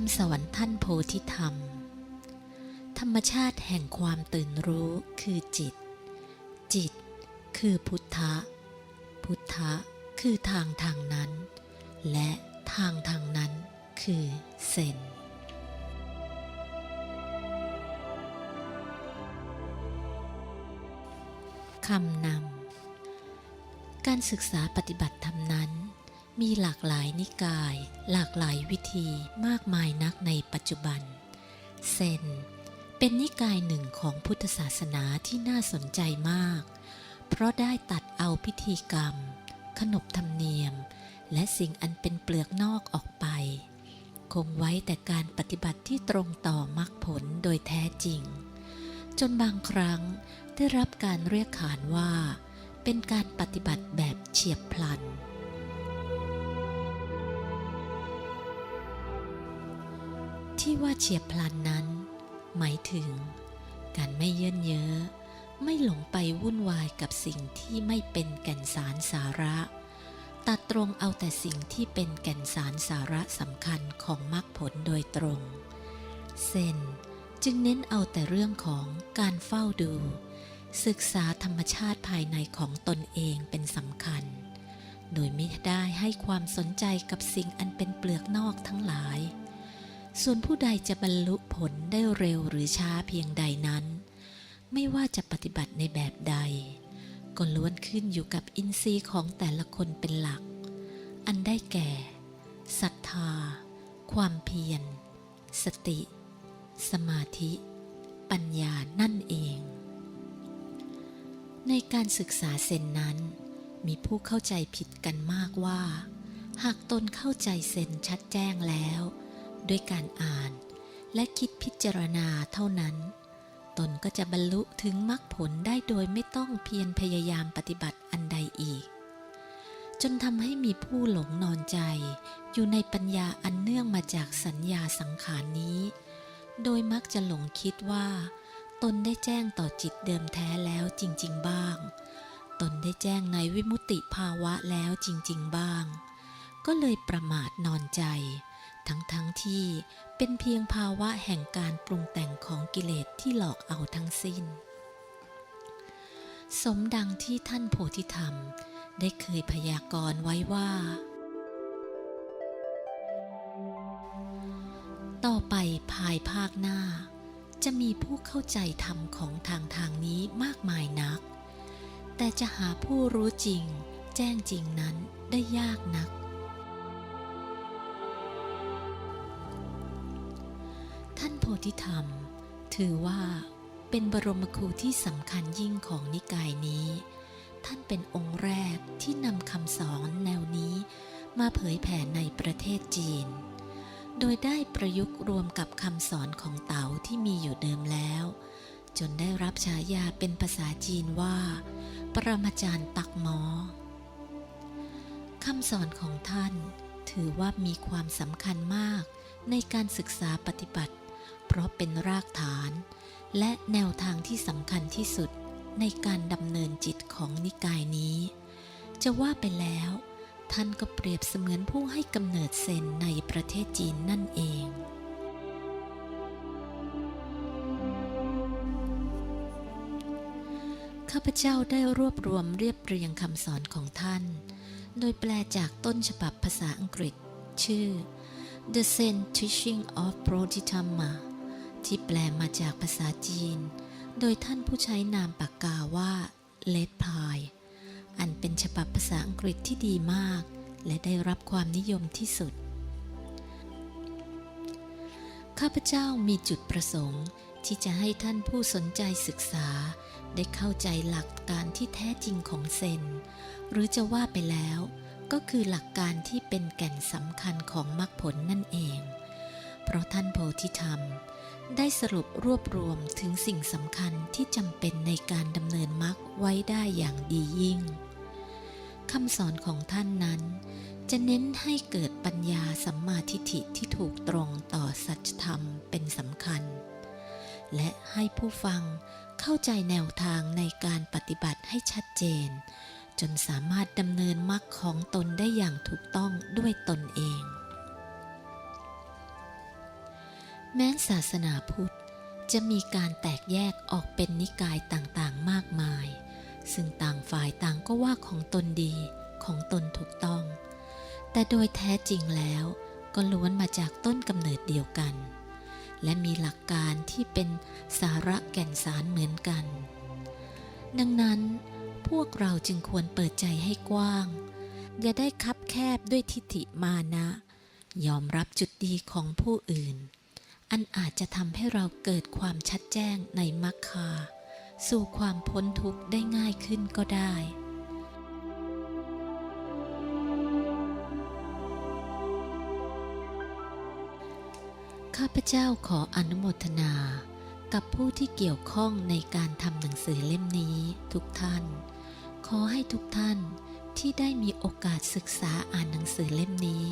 คำสอนท่านโพธิธรรม ธรรมชาติแห่งความตื่นรู้คือจิต จิตคือพุทธะ พุทธะคือทางทางนั้น และทางทางนั้นคือเซนคำนำ การศึกษาปฏิบัติธรรมนั้น มีหลากหลายนิกาย หลากหลายวิธีมากมายนักในปัจจุบัน เซน เป็นนิกายหนึ่งของพุทธศาสนาที่น่าสนใจมาก เพราะได้ตัดเอาพิธีกรรม ขนบธรรมเนียม และสิ่งอันเป็นเปลือกนอกออกไป คงไว้แต่การปฏิบัติที่ตรงต่อมรรคผลโดยแท้จริง จนบางครั้งได้รับการเรียกขานว่า เป็นการปฏิบัติแบบเฉียบพลัน ที่ว่าเฉียบพลันนั้น หมายถึง การไม่เยินเย้อไม่หลงไปวุ่นวายกับสิ่งที่ไม่เป็นแก่นสารสาระ ตัดตรงเอาแต่สิ่งที่เป็นแก่นสารสาระสำคัญของมรรคผลโดยตรงเซนจึงเน้นเอาแต่เรื่องของการเฝ้าดู ศึกษาธรรมชาติภายในของตนเองเป็นสำคัญ โดยไม่ได้ให้ความสนใจกับสิ่งอันเป็นเปลือกนอกทั้งหลาย ส่วนผู้ใดจะบรรลุผลได้เร็วหรือช้าเพียงใดนั้น ไม่ว่าจะปฏิบัติในแบบใด ก็ล้วนขึ้นอยู่กับอินทรีย์ของแต่ละคนเป็นหลัก อันได้แก่ศรัทธา ความเพียร สติ สมาธิ ปัญญานั่นเอง ในการศึกษาเซนนั้น มีผู้เข้าใจผิดกันมากว่า หากตนเข้าใจเซนชัดแจ้งแล้ว ด้วยการอ่าน และคิดพิจารณาเท่านั้น ตนก็จะบรรลุถึงมรรคผลได้โดยไม่ต้องเพียรพยายามปฏิบัติอันใดอีก จนทำให้มีผู้หลงนอนใจ อยู่ในปัญญาอันเนื่องมาจากสัญญาสังขารนี้ โดยมักจะหลงคิดว่า ตนได้แจ้งต่อจิตเดิมแท้แล้วจริง ๆ บ้าง ตนได้แจ้งในวิมุตติภาวะแล้วจริง ๆ บ้าง ก็เลยประมาทนอนใจ ทั้งๆทที่เป็นเพียงภาวะแห่งการปรุงแต่งของกิเลสที่หลอกเอาทั้งสิ้น สมดังที่ท่านโพธิธรรมได้เคยพยากรณ์ไว้ว่า ต่อไปภายภาคหน้า จะมีผู้เข้าใจธรรมของทางทางนี้มากมายนัก แต่จะหาผู้รู้จริง แจ้งจริงนั้นได้ยากนัก ธิธรรม ถือว่าเป็นบรมครูที่สำคัญยิ่งของนิกายนี้ ท่านเป็นองค์แรกที่นำคำสอนแนวนี้ มาเผยแผ่ในประเทศจีน โดยได้ประยุกต์รวมกับคำสอนของเต๋าที่มีอยู่เดิมแล้ว จนได้รับฉายาเป็นภาษาจีนว่า ปรมาจารย์ตักหมอคำสอนของท่านถือว่ามีความสำคัญมากในการศึกษาปฏิบัติ เพราะเป็นรากฐาน และแนวทางที่สำคัญที่สุดในการดำเนินจิตของนิกายนี้ จะว่าไปแล้ว ท่านก็เปรียบเสมือนผู้ให้กำเนิดเซนในประเทศจีนนั่นเอง ข้าพเจ้าได้รวบรวมเรียบเรียงคำสอนของท่าน โดยแปลจากต้นฉบับภาษาอังกฤษ ชื่อ The Zen Teaching of Bodhidharma ที่แปลมาจากภาษาจีน โดยท่านผู้ใช้นามปากกาว่าเลดพายอันเป็นฉบับภาษาอังกฤษที่ดีมาก และได้รับความนิยมที่สุด ข้าพเจ้ามีจุดประสงค์ที่จะให้ท่านผู้สนใจศึกษา ได้เข้าใจหลักการที่แท้จริงของเซน หรือจะว่าไปแล้ว ก็คือหลักการที่เป็นแก่นสำคัญของมรรคผลนั่นเอง เพราะท่านโพธิธรรม ได้สรุปรวบรวมถึงสิ่งสำคัญที่จำเป็นในการดำเนินมรรคไว้ได้อย่างดียิ่งคำสอนของท่านนั้น จะเน้นให้เกิดปัญญาสัมมาทิฏฐิที่ถูกตรงต่อสัจธรรมเป็นสำคัญ และให้ผู้ฟังเข้าใจแนวทางในการปฏิบัติให้ชัดเจน จนสามารถดำเนินมรรคของตนได้อย่างถูกต้องด้วยตนเอง แม้นศาสนาพุทธจะมีการแตกแยกออกเป็นนิกายต่างๆมากมาย ซึ่งต่างฝ่ายต่างก็ว่าของตนดีของตนถูกต้อง แต่โดยแท้จริงแล้วก็ล้วนมาจากต้นกำเนิดเดียวกัน และมีหลักการที่เป็นสาระแก่นสารเหมือนกัน ดังนั้น พวกเราจึงควรเปิดใจให้กว้าง อย่าได้คับแคบด้วยทิฏฐิมานะ ยอมรับจุดดีของผู้อื่น อันอาจจะทำให้เราเกิดความชัดแจ้งในมรรคา สู่ความพ้นทุกข์ได้ง่ายขึ้นก็ได้ ข้าพเจ้าขออนุโมทนากับผู้ที่เกี่ยวข้องในการทำหนังสือเล่มนี้ทุกท่าน ขอให้ทุกท่านที่ได้มีโอกาสศึกษาอ่านหนังสือเล่มนี้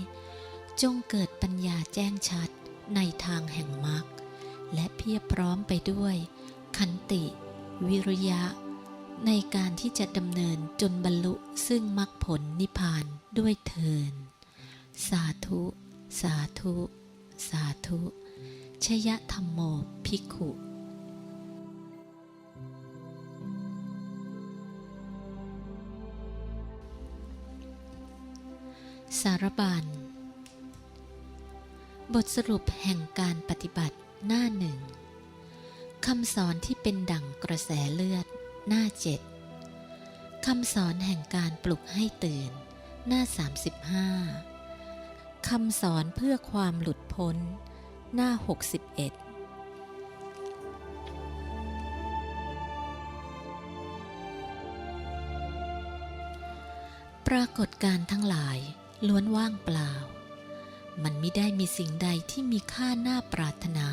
จงเกิดปัญญาแจ้งชัด ในทางแห่งมรรคและเพียบพร้อมไปด้วย ขันติ วิริยะ ในการที่จะดำเนินจนบรรลุซึ่งมรรคผลนิพพานด้วยเทิน สาธุ สาธุ สาธุชยธรรมโมภิกขุสารบัญ บทสรุปแห่งการปฏิบัติหน้าหนึ่งคำสอนที่เป็นดั่งกระแสเลือด หน้าเจ็ดคำสอนแห่งการปลุกให้ตื่น หน้า 35คำสอนเพื่อความหลุดพ้น หน้า 61ปรากฏการทั้งหลายล้วนว่างเปล่า มันไม่ได้มีสิ่งใดที่มีค่าน่าปรารถนา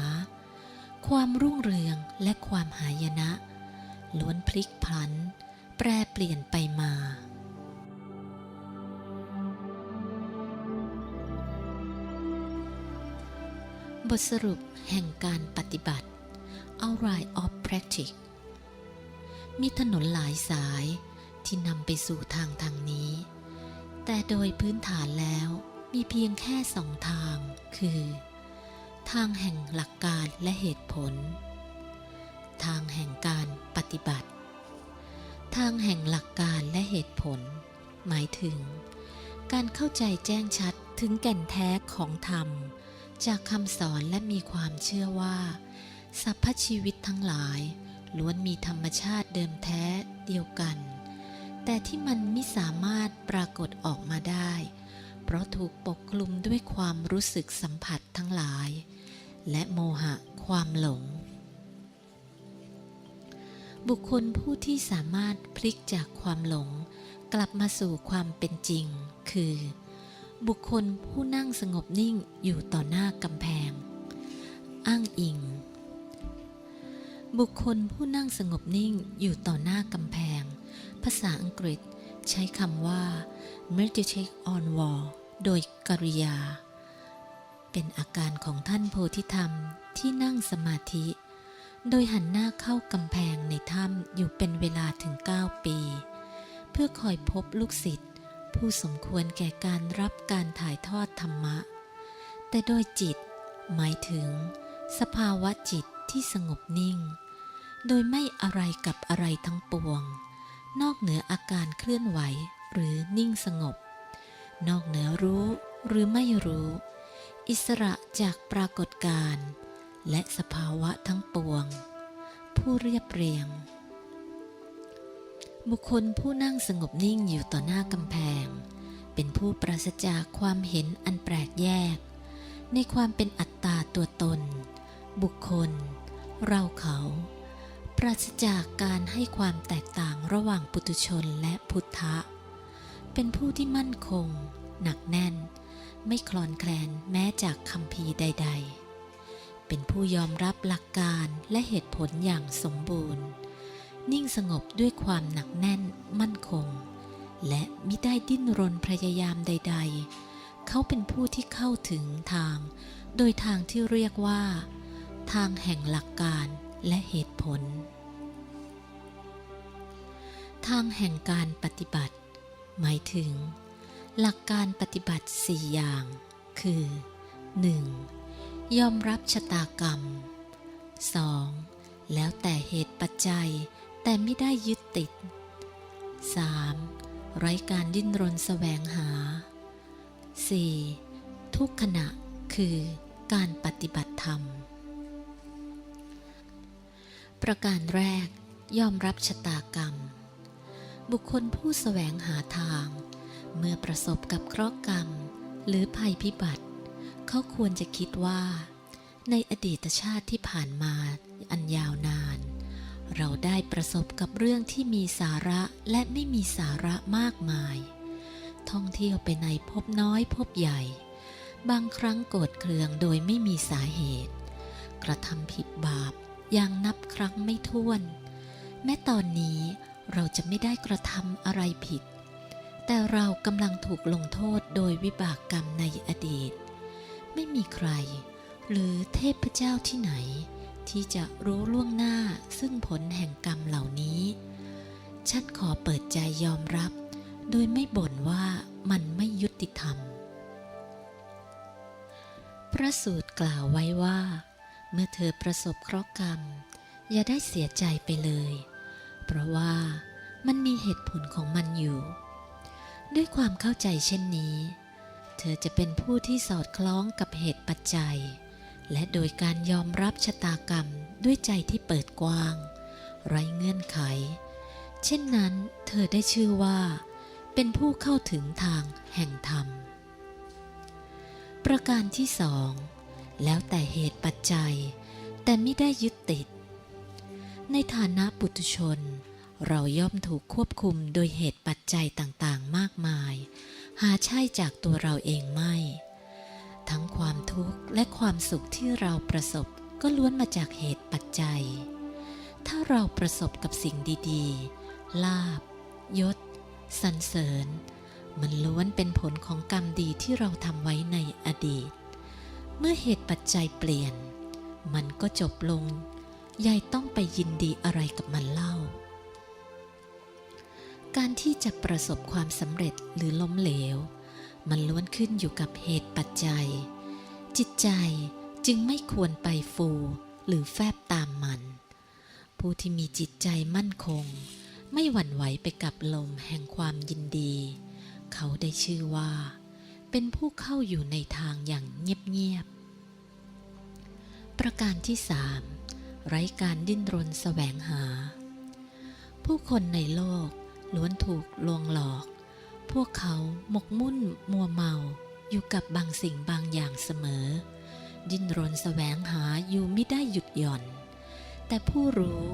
ความรุ่งเรืองและความหายนะ ล้วนพลิกพลัน แปรเปลี่ยนไปมาบทสรุปแห่งการปฏิบัติ Outline of Practice มีถนนหลายสายที่นำไปสู่ทางทางนี้ แต่โดยพื้นฐานแล้ว มีเพียงแค่สองทาง คือ ทางแห่งหลักการและเหตุผล ทางแห่งการปฏิบัติ ทางแห่งหลักการและเหตุผล หมายถึง การเข้าใจแจ้งชัดถึงแก่นแท้ของธรรม จากคำสอนและมีความเชื่อว่าสรรพชีวิตทั้งหลาย ล้วนมีธรรมชาติเดิมแท้เดียวกัน แต่ที่มันไม่สามารถปรากฏออกมาได้ เพราะถูกปกคลุมด้วยความรู้สึกสัมผัสทั้งหลาย และโมหะความหลง บุคคลผู้ที่สามารถพลิกจากความหลง กลับมาสู่ความเป็นจริง คือ บุคคลผู้นั่งสงบนิ่งอยู่ต่อหน้ากำแพง อ้างอิง บุคคลผู้นั่งสงบนิ่งอยู่ต่อหน้ากำแพง ภาษาอังกฤษ ใช้คำว่า meditate on wall โดยกริยา เป็นอาการของท่านโพธิธรรมที่นั่งสมาธิ โดยหันหน้าเข้ากำแพงในถ้ำอยู่เป็นเวลาถึง 9 ปี เพื่อคอยพบลูกศิษย์ผู้สมควรแก่การรับการถ่ายทอดธรรมะ แต่โดยจิต หมายถึง สภาวะจิตที่สงบนิ่ง โดยไม่อะไรกับอะไรทั้งปวง นอกเหนืออาการเคลื่อนไหวหรือนิ่งสงบ นอกเหนือรู้หรือไม่รู้ อิสระจากปรากฏการณ์และสภาวะทั้งปวง ผู้เรียบเรียง บุคคลผู้นั่งสงบนิ่งอยู่ต่อหน้ากำแพง เป็นผู้ปราศจากความเห็นอันแปลกแยก ในความเป็นอัตตาตัวตน บุคคล เราเขา ปราศจากการให้ความแตกต่างระหว่างปุตุชนและพุทธะ เป็นผู้ที่มั่นคง หนักแน่น ไม่คลอนแคลนแม้จากคำพีใด ๆ เป็นผู้ยอมรับหลักการและเหตุผลอย่างสมบูรณ์ นิ่งสงบด้วยความหนักแน่น มั่นคง และมิได้ดิ้นรนพยายามใด ๆ เขาเป็นผู้ที่เข้าถึงทาง โดยทางที่เรียกว่า ทางแห่งหลักการ และเหตุผล ทางแห่งการปฏิบัติ หมายถึง หลักการปฏิบัติ4อย่าง คือ 1. ยอมรับชะตากรรม 2. แล้วแต่เหตุปัจจัยแต่ไม่ได้ยึดติด 3. ไร้การดิ้นรนแสวงหา 4. ทุกขณะคือการปฏิบัติธรรม ประการแรกยอมรับชะตากรรม บุคคลผู้แสวงหาทาง เมื่อประสบกับเคราะห์กรรม หรือภัยพิบัติ เขาควรจะคิดว่า ในอดีตชาติที่ผ่านมาอันยาวนาน เราได้ประสบกับเรื่องที่มีสาระและไม่มีสาระมากมาย ท่องเที่ยวไปในพบน้อยพบใหญ่ บางครั้งโกรธเคืองโดยไม่มีสาเหตุ กระทำผิดบาป อย่างนับครั้งไม่ถ้วน แม้ตอนนี้เราจะไม่ได้กระทำอะไรผิด แต่เรากำลังถูกลงโทษโดยวิบากกรรมในอดีต ไม่มีใคร หรือเทพเจ้าที่ไหน ที่จะรู้ล่วงหน้าซึ่งผลแห่งกรรมเหล่านี้ ฉันขอเปิดใจยอมรับ โดยไม่บ่นว่ามันไม่ยุติธรรม พระสูตรกล่าวไว้ว่า เมื่อเธอประสบเคราะห์กรรม อย่าได้เสียใจไปเลย เพราะว่ามันมีเหตุผลของมันอยู่ ด้วยความเข้าใจเช่นนี้ เธอจะเป็นผู้ที่สอดคล้องกับเหตุปัจจัย และโดยการยอมรับชะตากรรมด้วยใจที่เปิดกว้าง ไร้เงื่อนไข เช่นนั้นเธอได้ชื่อว่า เป็นผู้เข้าถึงทางแห่งธรรม ประการที่สอง แล้วแต่เหตุปัจจัย แต่ไม่ได้ยึดติด ในฐานะปุถุชน เราย่อมถูกควบคุมโดยเหตุปัจจัยต่างๆ มากมาย หาใช่จากตัวเราเองไม่ ทั้งความทุกข์และความสุขที่เราประสบก็ล้วนมาจากเหตุปัจจัย ถ้าเราประสบกับสิ่งดีๆ ลาบ ยศสรรเสริญ มันล้วนเป็นผลของกรรมดีที่เราทำไว้ในอดีต มื่อเหตุปัจจัยเปลี่ยน มันก็จบลง ยายต้องไปยินดีอะไรกับมันเล่า การที่จะประสบความสำเร็จหรือล้มเหลว มันล้วนขึ้นอยู่กับเหตุปัจจัย จิตใจจึงไม่ควรไปฟูหรือแฟบตามมัน ผู้ที่มีจิตใจมั่นคง ไม่หวั่นไหวไปกับลมแห่งความยินดี เขาได้ชื่อว่า เป็นผู้เข้าอยู่ในทางอย่างเงียบๆ ประการที่สามไร้การดิ้นรนแสวงหา ผู้คนในโลกล้วนถูกลวงหลอก พวกเขาหมกมุ่นมัวเมาอยู่กับบางสิ่งบางอย่างเสมอ ดิ้นรนแสวงหาอยู่ไม่ได้หยุดหย่อน แต่ผู้รู้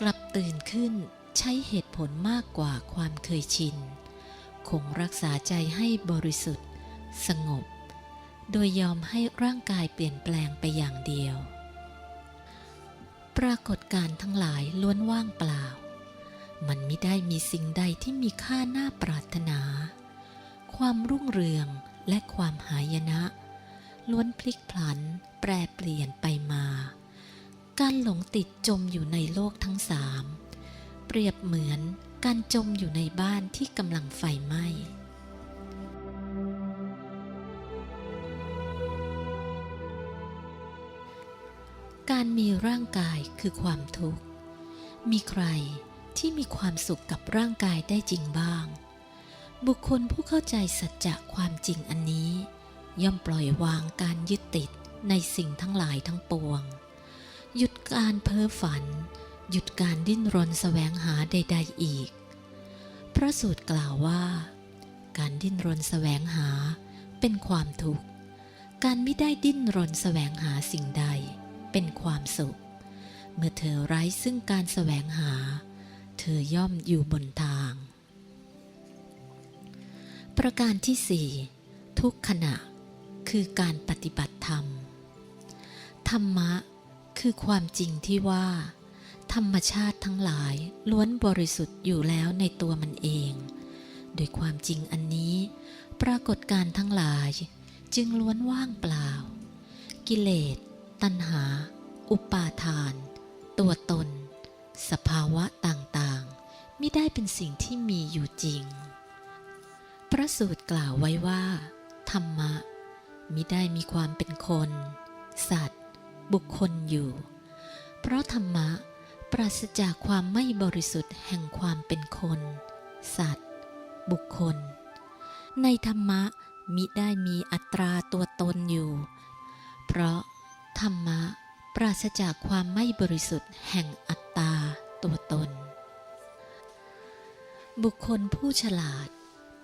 กลับตื่นขึ้นใช้เหตุผลมากกว่าความเคยชิน คงรักษาใจให้บริสุทธิ์ สงบ โดยยอมให้ร่างกายเปลี่ยนแปลงไปอย่างเดียว ปรากฏการ์ทั้งหลายล้วนว่างเปล่า มันไม่ได้มีสิ่งใดที่มีค่าน่าปรารถนา ความรุ่งเรืองและความหายนะ ล้วนพลิกพลัน แปรเปลี่ยนไปมา การหลงติดจมอยู่ในโลกทั้งสาม เปรียบเหมือนการจมอยู่ในบ้านที่กำลังไฟไหม้ มีร่างกายคือความทุกข์ มีใครที่มีความสุขกับร่างกายได้จริงบ้าง บุคคลผู้เข้าใจสัจจะความจริงอันนี้ ย่อมปล่อยวางการยึดติดในสิ่งทั้งหลายทั้งปวง หยุดการเพ้อฝัน หยุดการดิ้นรนแสวงหาใด ๆอีก พระสูตรกล่าวว่า การดิ้นรนแสวงหาเป็นความทุกข์ การไม่ได้ดิ้นรนแสวงหาสิ่งใด เป็นความสุข เมื่อเธอไร้ซึ่งการแสวงหา เธอย่อมอยู่บนทาง ประการที่สี่ทุกขณะคือการปฏิบัติธรรม ธรรมะคือความจริงที่ว่า ธรรมชาติทั้งหลายล้วนบริสุทธิ์อยู่แล้วในตัวมันเอง โดยความจริงอันนี้ ปรากฏการทั้งหลายจึงล้วนว่างเปล่า กิเลส ตัณหา อุปาทาน ตัวตน สภาวะต่างๆไม่ได้เป็นสิ่งที่มีอยู่จริง พระสูตรกล่าวไว้ว่า ธรรมะมิได้มีความเป็นคน สัตว์ บุคคลอยู่ เพราะธรรมะปราศจากความไม่บริสุทธิ์แห่งความเป็นคน สัตว์ บุคคล ในธรรมะมิได้มีอัตราตัวตนอยู่ เพราะ ธรรมะ ปราศจากความไม่บริสุทธิ์แห่งอัตตาตัวตน บุคคลผู้ฉลาด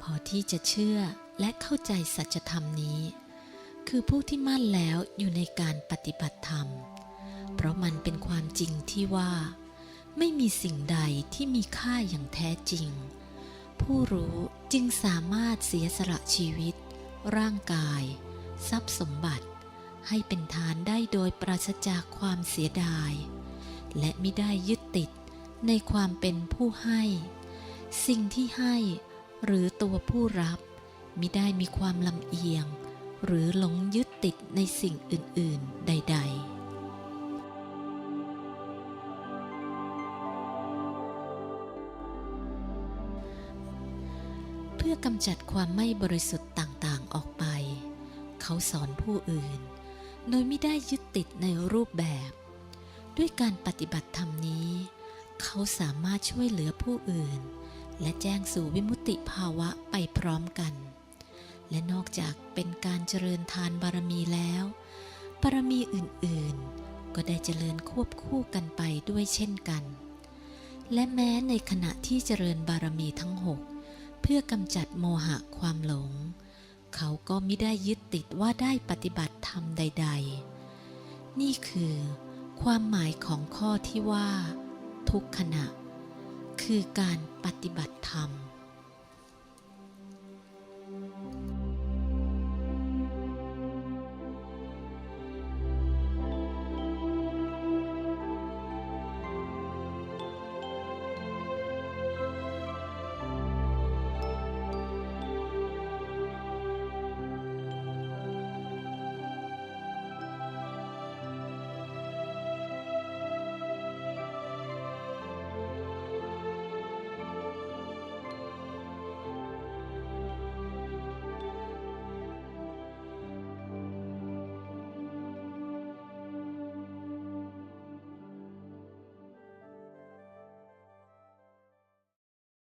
พอที่จะเชื่อและเข้าใจสัจธรรมนี้ คือผู้ที่มั่นแล้วอยู่ในการปฏิบัติธรรม เพราะมันเป็นความจริงที่ว่า ไม่มีสิ่งใดที่มีค่าอย่างแท้จริง ผู้รู้จึงสามารถเสียสละชีวิต ร่างกาย ทรัพย์สมบัติ ให้เป็นทานได้โดยปราศจากความเสียดาย และไม่ได้ยึดติดในความเป็นผู้ให้ สิ่งที่ให้หรือตัวผู้รับมิได้มีความลำเอียง หรือหลงยึดติดในสิ่งอื่น ๆ ใดๆเพื่อกำจัดความไม่บริสุทธิ์ต่างๆออกไป เขาสอนผู้อื่น โดยไม่ได้ยึดติดในรูปแบบ ด้วยการปฏิบัติธรรมนี้ เขาสามารถช่วยเหลือผู้อื่น และแจ้งสู่วิมุติภาวะไปพร้อมกัน และนอกจากเป็นการเจริญทานบารมีแล้ว บารมีอื่นๆ ก็ได้เจริญควบคู่กันไปด้วยเช่นกัน และแม้ในขณะที่เจริญบารมีทั้งหกเพื่อกำจัดโมหะความหลง เขาก็ไม่ได้ยึดติดว่าได้ปฏิบัติธรรมใด ๆ นี่คือความหมายของข้อที่ว่า ทุกขณะ คือการปฏิบัติธรรม